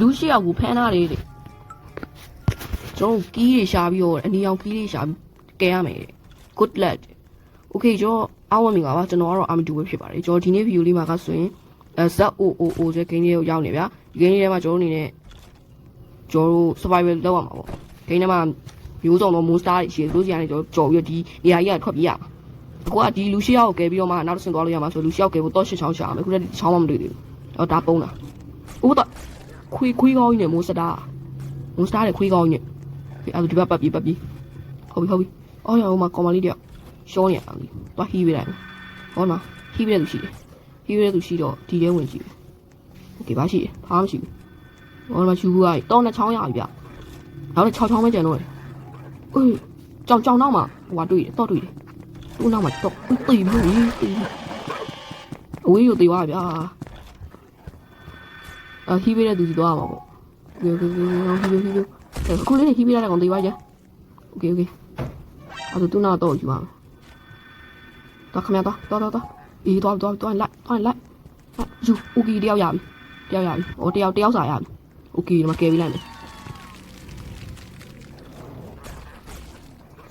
လူရှိအောင်ကိုဖမ်းထားတယ်တဲ့ကျွန်တော်ကီးတွေရှာပြီးတော့အနီအောင်ကီးတွေရှာပြီးကဲရမယ်တဲ့ good luck okay ကျွန်တော်အားဝင်မိပါပါကျွန်တော်ကတော့အာမတူပဲဖြစ်ပါတယ်ကျွန်တော်ဒီနေ့ view လေးမှာကဆိုရင်အဲ ZOOO ဆိုတဲ့ game လေးကိုရောက်နေဗျာဒီ game လေးထဲမှာကျွန်တော်တို့အနေနဲ့ကျွန်တော်တို့ survival လုပ်ရမှာပေါ့ game ထဲမှာမျိုးစုံသော monster တွေရှိတယ်ဆိုစီကနေကျွန်တော်ကြော်ပြီးတော့ဒီနေရာကြီးကထွက်ပြေးရမှာအခုကဒီလူရှိရောက်ကိုကဲပြီးတော့မှနောက်တစ်ဆင့်သွားလို့ရမှာဆိုလူရှိရောက်ကဲဖို့တော့ရှစ်ချောင်းရှာရမယ်အခုတည်းချောင်းမှမတွေ့သေးဘူးတော့ဒါပုံးတာဥပတော့ ခွေးခွေးကောင်းကြီးနဲ့ monster monster တွေခွေးကောင်းကြီးနဲ့အဲ့ဒါဒီဘက်ပတ်ပြီးပတ်ပြီးဟုတ်ပြီဟုတ်ပြီအော်ရဟိုမှာကောင်မလေးတယောက်ရှောနေရအောင်ဒီသွားဟီးပေးလိုက်ဟောမှာဟီးပေးတဲ့သူရှိတယ်ဟီးပေးတဲ့သူရှိတော့ဒီထဲဝင်ကြည့်တယ်โอเคဘာရှိတယ်ဘာမှမရှိဘူးဟောမှာချူဘူးကတောင်းနဲ့ချောင်းရပြီဗျနောက်တော့6ချောင်းပဲကျန်တော့တယ်အေးကြောင်ကြောင်နောက်မှာဟိုကတွေ့တယ်တော့တွေ့တယ်သူ့နောက်မှာတော့တေးဘူးတေးအဝေးကိုတေးသွားဗျာ အဟီးပေးတဲ့သူစီသွားမှာပေါ့โอเคโอเคဟီးပေးဟီးပေးအခုလေးဟီးပေးရတဲ့ကောင်တေးသွားကြโอเคโอเคအဲ့ဒါသူ့နောက်တော့ယူပါမယ်တော့ခမရတော့တော့တော့အေးတော့တော့တော့လိုက်တော့လိုက်ယူโอเคတယောက်ရပြီတယောက်ရပြီဟိုတယောက်တယောက်စာရပြီโอเคဒီမှာကဲပြီးလိုက်မယ်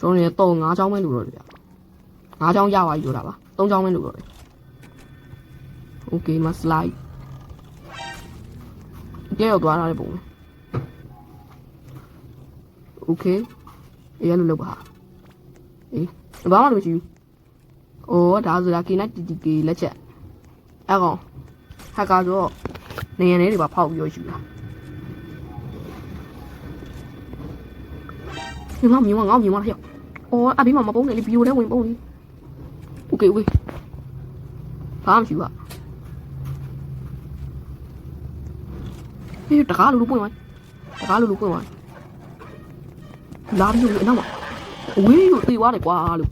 ကျွန်တော်နေတော့၅ချောင်းပဲလူတော့တယ်ဗျ၅ချောင်းရပါပြီလို့တာပါ၃ချောင်းပဲလူတော့တယ်โ อเคဒီမှာ slide ကြည့်ရောက်သွားတာလေပုံโอเคအေးရလို့လောက်ပါအေးဘာမှမရှိဘူးအော်ဒါဆိုတာ K နဲ့ TTK လက်ချက်အဲ့ကောင်ဟက်ကာဆိုတော့နေရနေတွေပါဖောက်ပြီးတော့ယူတာဒီမှာမြင်မငေါ့မြင်မလားဟဲ့အော်အဘေးမှာမပုံးနေလေဗီဒီယိုထဲဝင်ပုံးနေโอเคโอเคဘာမှမရှိဘူး က အေးတကားလူလူပွင့်သွားတကားလူလူပွင့်သွားလာပြီးအနောက်မှာအဝေးကိုသေးသွားတယ်ကွာလို့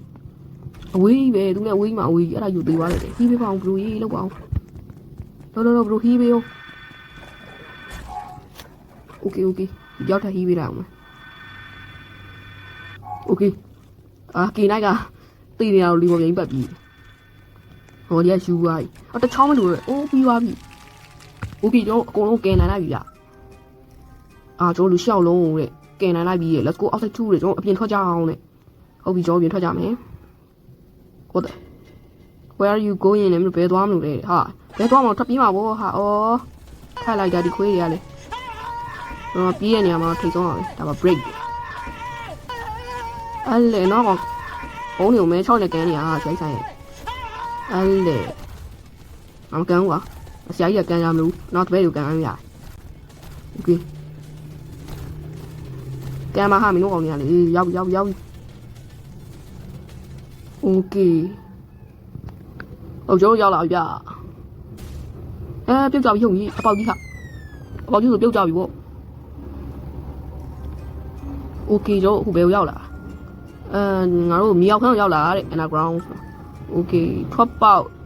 အဝေးပဲသူနဲ့အဝေးမှာအဝေးအဲ့ဒါယူသေးသွားတယ်ဟီးပေးပါအောင်ဘလူးရေးလောက်ပါအောင်လောလောလောဘလူးဟီးပေးအောင်โอเคโอเคရောက်ထဟီးပေးတာအောင်โอเคအာကီနိုင်ကတေးနေအောင်လီပေါ်ပြန်ပတ်ပြီးဟောဒီကယူသွားပြီအော်တချောင်းမလို့အိုးပြီးသွားပြီ ဦးပြီတော့အကုန်လုံးကင်နိုင်လိုက်ပြီလားအာကျွန်တော်လူလျှောက်လုံးတဲ့ကင်နိုင်လိုက်ပြီတဲ့ let's go outside 2တဲ့ကျွန်တော်အပြင်ထွက်ကြအောင်တဲ့ဟုတ်ပြီကျွန်တော်အပြင်ထွက်ကြမယ်ဟုတ်တယ် where are you going လဲမလို့ဘယ်သွားမလို့လဲဟာဘယ်သွားမလို့ထွက်ပြေးမှာဗောဟာဩထိုက်လိုက်တာဒီခွေးတွေကလေကျွန်တော်ပြေးရနေရာမှာထိတ်ဆုံးအောင်ဒါမှ break အဲ့လေနော်ဘုံတွေကိုမဲချောက်နဲ့ကန်းနေတာဟာဆိုင်ဆိုင်အဲ့လေမကန်ဘူးကွာ ဆရာကြီးကကန်ရမလို့နောက်တစ်ပည့်ကိုကန်ရမ်းရတယ်โอเคကန်မဟာမင်းတို့ကောင်ကြီးကလေရောက်ရောက်ရောက်โอเคဟိုကျွန်တော်ရောက်လာပြီဗျအဲပြုတ်ကြပြီဟုတ်ကြီးအပေါက်ကြီးခအပေါက်ကြီးဆိုပြုတ်ကြပြီပေါ့โอเคကျွန်တော်အခုဘယ်ကိုရောက်လာအဲငါတို့မြေရောက်ခန်းကိုရောက်လာတဲ့ underground โอเค drop out တဲ့ exit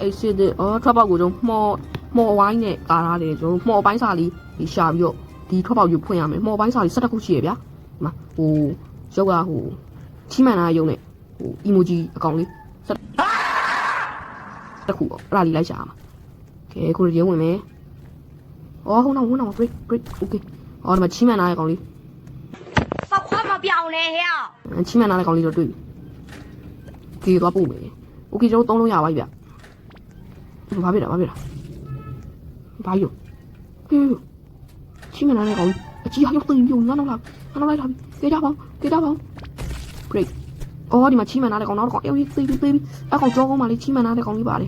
အဲ့စစ်တဲ့အော်ထွက်ပေါက်ကိုကျွန်တော်မှော်မှော်ဝိုင်းနဲ့ကာထားတယ်ကျွန်တော်မှော်ပိုင်းစာလေးဒီရှာပြီးတော့ဒီထွက်ပေါက်ကိုဖွင့်ရမယ်မှော်ပိုင်းစာလေး17ခုရှိရဗျာဒီမှာဟိုရုပ်ကဟိုချီးမှန်တာရုပ်နဲ့ဟို emoji အကောင်လေး17ခုပေါ့အဲ့ဒါလေးလိုက်ရှာမှာကဲခုရေဝင်မယ်အော်ဟုတ်နော်ဟုတ်နော် break break okay အော်ဒီမှာချီးမှန်တာရဲ့ကောင်လေးဘာခွာမပြောင်းလဲဟဲ့ချီးမှန်တာရဲ့ကောင်လေးတော့တွေ့ပြီဒီတော့ပို့မယ် okay ကျွန်တော်သုံးလုံးရပါပြီဗျ ဘာဖြစ်တာဘာဖြစ်တာဘာယူဟေးချင်းမနာနဲ့ကောင်အကြီးဟာရောက်တင်ပြုံငါတော့လာငါတော့လိုက်လာပြီကြေကြပါဦးကြေကြပါဦး great အော်ဒီမှာချင်းမနာတဲ့ကောင်နောက်တော့ကောင်အေးသေးသေးသေးအကောင်ကြောကုန်းပါလေချင်းမနာတဲ့ကောင်လေးပါလေ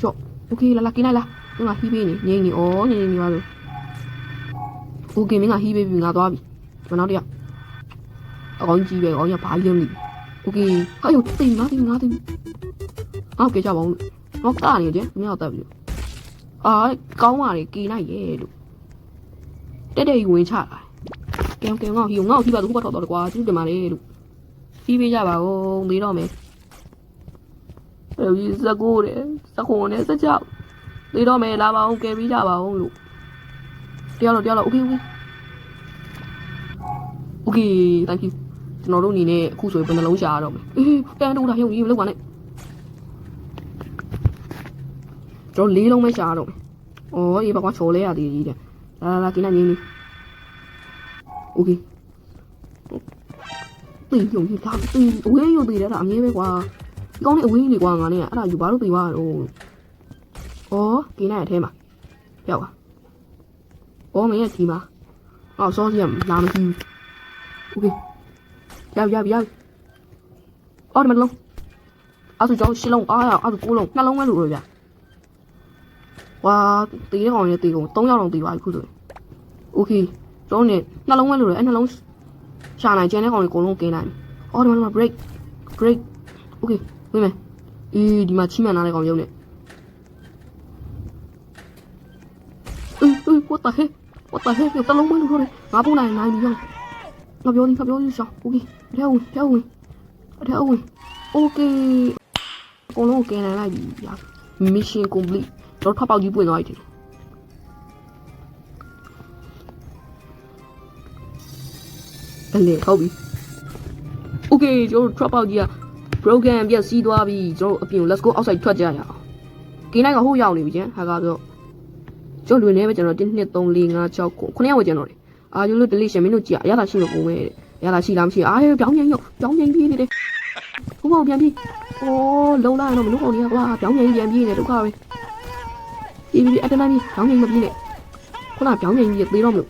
ကြော့ okay လာလာกินလိုက်လားငါဟီးပေးနေငိမ့်နေအော်ငိမ့်နေပါလို့ okay မင်းကဟီးပေးပြီငါသွားပြီဒီမှာနောက်တစ်ယောက်အကောင်ကြီးပဲကောင်ရဘာရုံးနေ okay ဟာရောက်တင်ငါတင်ငါတင်အော်ကြေကြပါဦးလို့ နော်တာနေကြမင်းတော့တတ်ပြီအာကောင်းပါလေကီလိုက်ရဲ့လို့တက်တက်ကြီးဝင်ချလာကဲကဲငေါ့ဟိုငေါ့ဟိပါသူဘာထောက်တော့ကွာသူတင်ပါလေလို့ဖြီးပေးကြပါဦးမေးတော့မယ်အဲဒီစကိုးတယ်စခုံနဲ့စကြောက်သေတော့မယ်လာပါအောင်ကယ်ပြီးကြပါအောင်လို့တယောက်တော့တယောက်တော့ okay okay okay thank you ကျွန်တော်တို့အနေနဲ့အခုဆိုရင်ဘယ်နှလုံးရှာရတော့မလဲအေးတန်းတူတာရုံကြီးမလောက်ပါနဲ့ ကျွန်တော်လေးလုံးပဲရှာတော့။အော်အေးပါကွာချော်လဲရသေးကြီးတဲ့။လာလာလာကိနာငင်းနေ။ Okay ။သိညုံကြီးဒါသိအဝေးရုံသေးတယ်ဒါအငင်းပဲကွာ။ဒီကောင်းလေးအဝေးကြီးနေကွာငါနဲ့အဲ့ဒါယူဘာလို့သိသွားတော့။အော်ကိနာရဲ့အထဲမှာ။ပြောက်ပါ။အော်မင်းရဲ့ဒီမှာ။အော်စောစီကလာမရှိဘူး။ Okay ။ရောက်ရောက်ရောက်။အော်ဒီမှာလုံး။အဲ့ဒါကြောင့်ရှစ်လုံးအားရအဲ့ဒါကိုးလုံးနှလုံးပဲလို့ပြောပြ။ ဝါတေးတဲ့ကောင်နဲ့တေးကောင်၃ယောက်လုံးတေးသွားပြီခုဆိုရင်โอเคကျွန်တော်နဲ့နှလုံးပဲလို့ရအဲ့နှလုံးရှာနိုင်ကျန်တဲ့ကောင်တွေအကုန်လုံးကင်းနိုင်ပြီအော်ဒီမှာဒီမှာ break break โอเคဝင်မယ်အေးဒီမှာချိမှန်လာတဲ့ကောင်ရုံနဲ့အေးအေး what the heck what the heck တလုံးမလို့ရတယ်ငါပုံနိုင်နိုင်ပြီရောငါပြောနေငါပြောနေရှောင်းโอเคအထဲဝင်အထဲဝင်အထဲဝင်โอเคအကုန်လုံးကင်းနိုင်လိုက်ပြီဗျာ mission complete တော့ထပ်ပေါက်ကြီးပွင့်သွားပြီအလေဟုတ်ပြီ Okay ကျွန်တော်တို့ trap out ကြီးက program ပြက်စီးသွားပြီကျွန်တော်တို့အပြင်ကို let's go outside ထွက်ကြရအောင်ကိန်းနိုင်ကဟိုရောက်နေပြီကျန်ဟာကတော့ကျွန်တော်လွင်နေပဲကျွန်တော်1 2 3 4 5 6 9 9ယောက်ပဲကျွန်တော်လေအာယူလို့ delete ရှင်မင်းတို့ကြည့်အရသာရှိလို့ပုံမဲ့ရသာရှိလားမရှိအားပြောင်းပြန်ရောက်ပြောင်းပြန်ပြေးနေတယ်ဘုမောပြန်ပြေးအိုးလုံလာတော့မလို့ကောင်ကြီးကွာပြောင်းပြန်ပြ န်ပြေးနေဒုက္ခပဲပြေးပြေးအတန်းတန်းပြေးပြောင်းပြန်မပြေးနဲ့ခုနပြောင်းပြန်ပြေးသေးတော့မလို့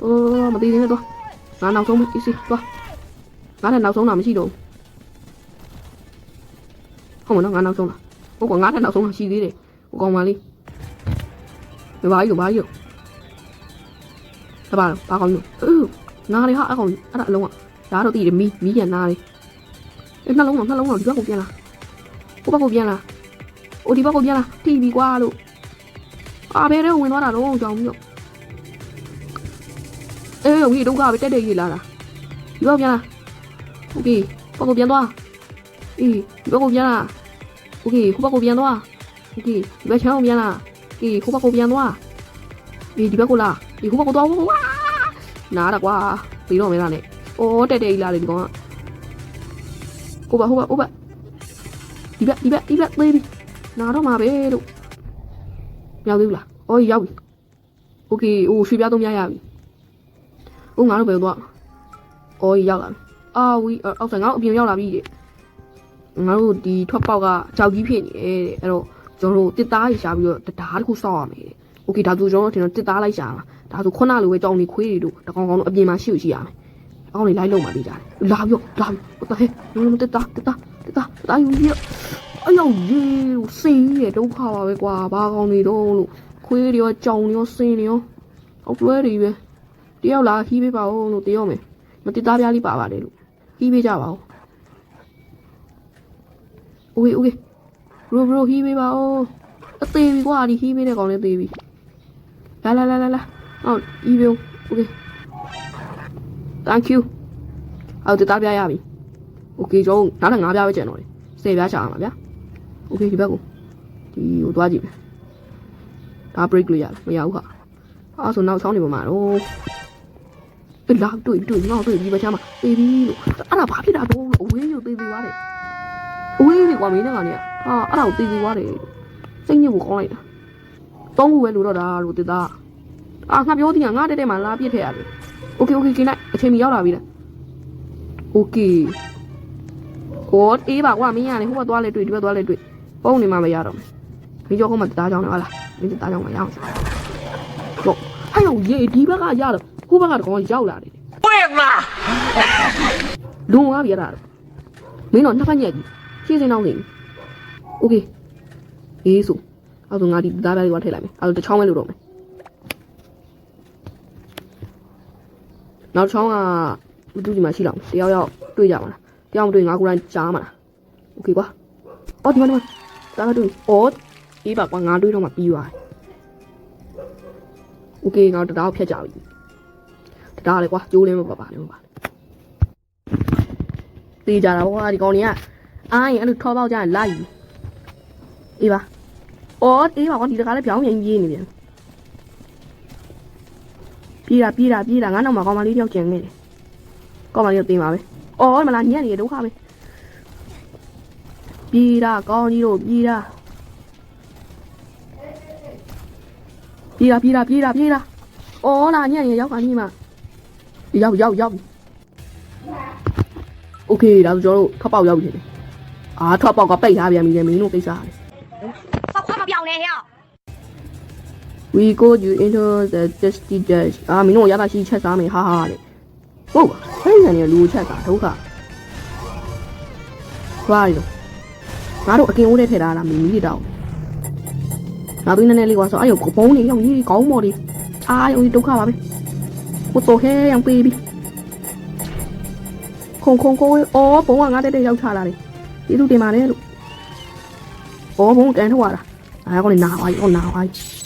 တော့မသေးသေးနဲ့တော့ငါနောက်ဆုံးအေးစေးသွားငါလည်းနောက်ဆုံးတာမရှိတော့ဘူးဟုတ်မနော်ငါနောက်ဆုံးတာဟုတ်ကောငါလည်းနောက်ဆုံးတာရှိသေးတယ်ဟိုကောင်မလေးဘယ်ပါကြီးဘာကြီးတပါဘာကောင်ကြီးအူနားလေ ဟာအကောင်အဲ့ဒါအလုံးကဒါတော့တည်တယ်မီးမီးရနားလေအဲ့နှလုံးတော့နှလုံးတော့ဒီဘက်ကိုပြန်လာဟိုဘက်ကိုပြန်လာအိုဒီဘက်ကိုပြန်လာတီးပြီကွာလို့အာဘယ်တော့ဝင်သွားတာတော့ကြောင်ပြီးတော့ အေးဝီဒုက္ခပဲတက်တက်ရေးလာတာဒီဘက်ပြန်လာโอเคဘက်ကိုပြန်သွားအေးဒီဘက်ကိုပြန်လာโอเคဟိုဘက်ကိုပြန်သွားโอเคဒီဘက်ချမ်းကိုပြန်လာအေးဟိုဘက်ကိုပြန်သွားအေးဒီဘက်ကိုလာဒီဟိုဘက်ကိုသွားဝါနားတာကွာပြီးတော့မင်းလားနဲ့အိုးတက်တက်ကြီးလာတယ်ဒီကောင်ကဟို ဘက်ဟိုဘက်ဟိုဘက်ဒီဘက်ဒီဘက်ဒီဘက်သေးပြီနားတော့မှာပဲလို့ရောက်သေးဘူးလားအော်ရောက်ပြီโอเคအိုးရွှေပြားသုံးပြားရပြီ ။ဦးငါတို့ဘယ်တော့။အော်ရောက်လာပြီ။အာဝီအောက်ဆိုင်ငါတို့အပြင်ရောက်လာပြီတဲ့။ငါတို့ဒီထွက်ပေါက်ကကြောက်ကြီးဖြစ်နေတယ်တဲ့။အဲ့တော့ကျွန်တော်တို့တစ်သားကြီးရှာပြီးတော့တရားတစ်ခုစောက်ရမယ်တဲ့။ Okay ဒါဆိုကျွန်တော်တို့ထင်တော့တစ်သားလိုက်ရှာမှာ။ဒါဆိုခုနလိုပဲကြောင်နေခွေးတွေတို့တကောင်ကောင်တို့အပြင်မှာရှိလို့ရှိရမယ်။ အကောင်လေးလိုက်လုံးမှသိကြတယ်။လာပြောလာပြော။ဘာဟဲ့။တစ်သားတစ်သားတစ်သားတစ်သားယူပြီးတော့အယောရေစိတ်ရဲ့ဒုက္ခပါပဲကွာ။ဘာကောင်တွေတော့လို့ခွေးတွေရောကြောင်တွေရောစင်းတွေရောအောက်တွဲတွေပဲ။ တယောက်လာဟီးပေးပါဦးလို့တယောက်မယ်မတိသားပြားလေးပါပါတယ်လို့ဟီးပေးကြပါဦးโอเคโอเคဘရိုဘရိုဟီးပေးပါဦးအသေးပြီကွာဒီဟီးပေးတဲ့ကောင်လေးသေးပြီလာလာလာလာလာဟုတ်ဟီးပေးဦးโอเค thank you အော်တိသားပြားရပြီโอเคကျွန်တော်နောက်ထပ်၅ပြားပဲကျန်တော့တယ်၁၀ပြားချအောင်ပါဗျာโอเคဒီဘက်ကိုဒီကိုသွားကြည့်မယ်ဒါ break လို့ရလားမရဘူးခါအဲ့ဆိုနောက်ချောင်းနေပါမှာတော့ အေးလာတွေ့ပြီတွေ့ပြီငါ့ကိုတွေ့ပြီဒီဘက်ချမ်းမှာတေးပြီလို့အဲ့ဒါဘာဖြစ်တာတော့လို့အဝေးရုပ်တေးသေးသွားတယ်အဝေးလေးကွာမင်းနဲ့ကနေဟာအဲ့ဒါကိုတေးသေးသွားတယ်စိတ်ညစ်ဖို့ကောင်းလိုက်တာသုံးခုပဲလို့တော့ဒါလို့တေးသားအာငါပြောသေးတာငါတက်တက်မှာလာပြစ်ထည့်ရတယ် โอเคโอเคกินလိုက်အချိန်မီရောက်လာပြီလားโอเคဟောအေးပါကွာမင်းရတယ်ဟိုဘက်သွားလဲတွေ့ဒီဘက်သွားလဲတွေ့ပုံနေမှမရတော့မယ်မင်းကြောက်မှတားကြောင်းတယ်ဟုတ်လားမင်းတားကြောင်းမရအောင်တော့အဲ့တော့ရေဒီဘက်ကရတော့ဟိုဘက်ကတကောင်ရောက်လာတယ် 对了， လုံသွားပြီအဲ့ဒါမင်းတော့နှစ်ဖက်ညက်ကြီးရှင်းစင်းတော့နေโอเคအေးဆိုအဲ့ဒါငါဒီသားသားလေးကထည့်လိုက်မယ်အဲ့ဒါတစ်ချောင်းပဲလို့တော့မယ် နောက်ချောင်းကမတူဒီမှာရှိလောက်တယောက်ယောက်တွေ့ကြမှာလားတယောက်မတွေ့ငါကိုယ်တိုင်ကြားမှာလားโอเคကွာအော်ဒီမှာဒီမှာတားတွေ့အော်အေးပါကွာငါတွေ့တော့မှပြီးသွားတယ်โอเคငါတို့တရားကိုဖျက်ကြပြီတရားလေကွာကျိုးလင်းမပါပါနဲ့မပါ တေးကြတာဘောဒီကောင်တွေကအားရင်အဲ့လိုထောပေါက်ကြရင်လိုက်ပြီအေးပါအော်အေးပါကွာဒီတကားလည်းပြောင်းရင်ပြေးနေပြန် ပြေးတာပြေးတာပြေးတာငါနောက်မှာကောင်မလေးတယောက်ကျန်နေတယ်ကောင်မလေးတော့ပြေးပါပဲအော်မလားညံ့နေတယ်ဒုက္ခပဲပြေးတာကောင်းကြီးတို့ပြေးတာပြေးတာပြေးတာပြေးတာပြေးတာအော်လာညံ့နေရောက်ပါညီမရောက်ရောက်ရောက်โอเคဒါဆိုကျွန်တော်တို့ထွက်ပေါက်ရောက်ပြီလေအာထွက်ပေါက်ကပိတ်ထားပြန်ပြီလေမင်းတို့ကိစ္စလေဖောက်ခွားမပြောင်းနဲ့ဟဲ့ we go you into the dusty dash အာမင်းတို့ရတာရှိချက်စားမယ်ဟာဟာတဲ့ဟုတ်ပါဟဲ့ညံနေလူချက်စားဒုက္ခဘာလို့ငါတို့အကင်အိုးထဲထည့်ထားတာမင်းမီးတွေတောက်ငါတို့နည်းနည်းလေးကွာဆိုအဲ့ရောဘုံနေရောက်ကြီးကောင်းမော်ဒီအာယုံဒုက္ခပါပဲကိုတော့ဟဲရောင်ပေးပြီခုံခုံကိုအော်ဘုံကငါတက်တက်ရောက်ချလာတယ်ဒီလူတင်ပါလေလို့အော်ဘုံကန်ထုတ်ရတာအဲ့ကောင်နေနာပါကြီးအော်နာပါကြီး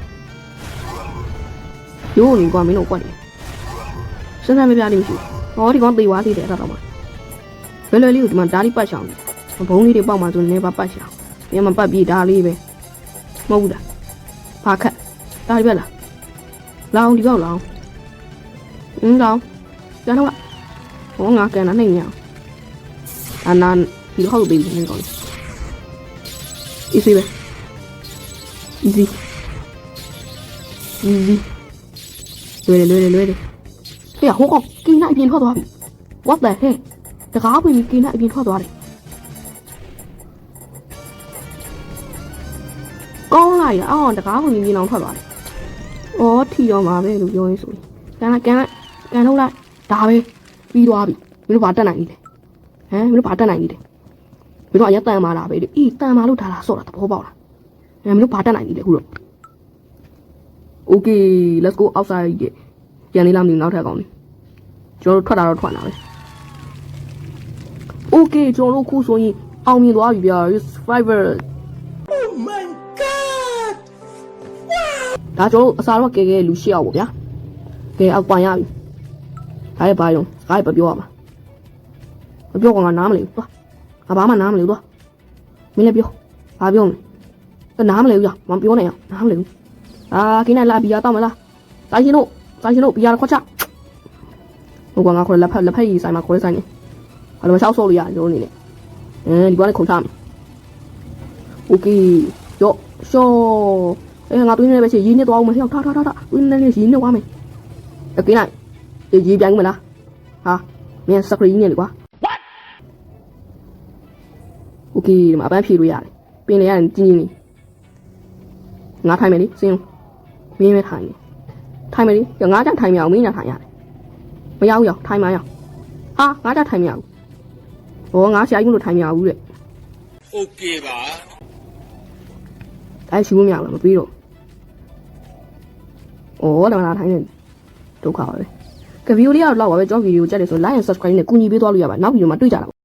ရိုးနေကွာမင်းတို့ကွက်နေစဉ်းစားမပြလေးမရှိဘူးဟောဒီကောင်သေသွားသေးတယ်အဲ့ဒါတော့မှဘယ်လိုလေးကိုဒီမှာဓာတ်လေးပတ်ချောင်းတယ်ဘုံလေးတွေပေါက်မှဆိုနေပါပတ်ရှာ။ညမပတ်ပြီးဒါလေးပဲ။မဟုတ်ဘူးလား။ဘာခက်။ဒါဒီပဲလား။လောင်ဒီကောက်လောင်။အင်းလောင်။ပြန်တော့လား။ဟောငါကန်တာနေညာ။အနာဒီဟောက်ပေးနေကောင်း။ easy ပဲ easy easy လွယ်တယ်လွယ်တယ်လွယ်တယ်။ဟေ့ဟိုကောင်ကိန်းနိုင်ပြင်ထွက်သွားပြီ။ what the heck တကားပွင့်ပြီးကိန်းနိုင်ပြင်ထွက်သွားတယ်ကောင်းလိုက်တာအော်တကားဝင်မြင်အောင်ထွက်သွားတယ်။အော်ထီတော့မှာပဲလို့ပြောရင်းဆိုရင်ကန်လိုက်ကန်လိုက်ကန်ထုတ်လိုက်ဒါပဲပြီးသွားပြီမင်းတို့ဘာတက်နိုင်ကြီးလဲဟမ်မင်းတို့ဘာတက်နိုင်ကြီးလဲမင်းတို့အရက်တန်မာလာပဲလေအေးတန်မာလို့ဒါလားဆော့တာသဘောပေါက်လားဟမ်မင်းတို့ဘာတက်နိုင်ကြီးလဲခုတော့ Okay let's go outside ရဲ့ပြန်နေလာမလို့နောက်ထပ်ကောင်းနေကျွန်တော်တို့ထွက်တာတော့ထွက်လာပဲ Okay ကျွန်တော်တို့ခုဆိုရင်အောင်မြင်သွားပြီဗျာ Fiverr ဒါကျွန်တော်တို့အစားတော့ကဲကဲလူရှိအောင်ပေါ့ဗျာကဲအောက်ပိုင်ရပြီဒါရဲ့ဘာရောစကားပဲပြောရမှာမပြောကောင်ကနားမလဲဘူးသွားငါဘာမှနားမလဲဘူးသွားမင်းလည်းပြောဘာပြောမလဲနားမလဲဘူးကြာမပြောနဲ့အောင်နားမလဲဘူး အာကိနေလာဘီယာတော့မလားတိုင်းရှင်တို့တိုင်းရှင်တို့ဘီယာခွတ်ချဟိုကောင်ကခေါ်လက်ဖက်လက်ဖက်ကြီးဆိုင်မှာခေါ်တဲ့ဆိုင်နေအဲ့လိုမလျှောက်ဆော့လို့ရတယ်ကျွန်တော်အနေနဲ့အဲဒီကောင်ကခုံချမယ်โอเคရော့ရှော့ အဲငါတွင်းနေပဲချေရင်းနေသွားအောင်မဟျောက်ထားထားထားတွင်းနေနေရင်းနေသွားမယ်အကိနိုင်ရေးပြိုင်မလားဟာမင်းစကရီးနေလေကွာโอเคဒီမှာအပန်းဖြေလို့ရတယ်ပင်လေရတယ်ကြီးကြီးနေငါထိုင်မယ်လေစင်း မင်းပဲထိုင်နေထိုင်မယ်လေငါကြောင့်ထိုင်မရအောင်မင်းညာထိုင်ရတယ်မရဘူးရောထိုင်မရအောင်ဟာငါကြောင့်ထိုင်မရဘူးဟောငါဆရာကြီးမလို့ထိုင်မရဘူးတဲ့ โอเคပါ အဲ့ရှိလို့မရဘူးမပြီးတော့။အော်ဒါမှလာထိုင်းနေဒုက္ခပါပဲ။ကဗီဒီယိုလေးကတော့လောက်ပါပဲကျွန်တော်ဗီဒီယိုကြက်တယ်ဆို like and subscribe နဲ့ကူညီပေးသွားလို့ရပါနောက်ဗီဒီယိုမှာတွေ့ကြတာ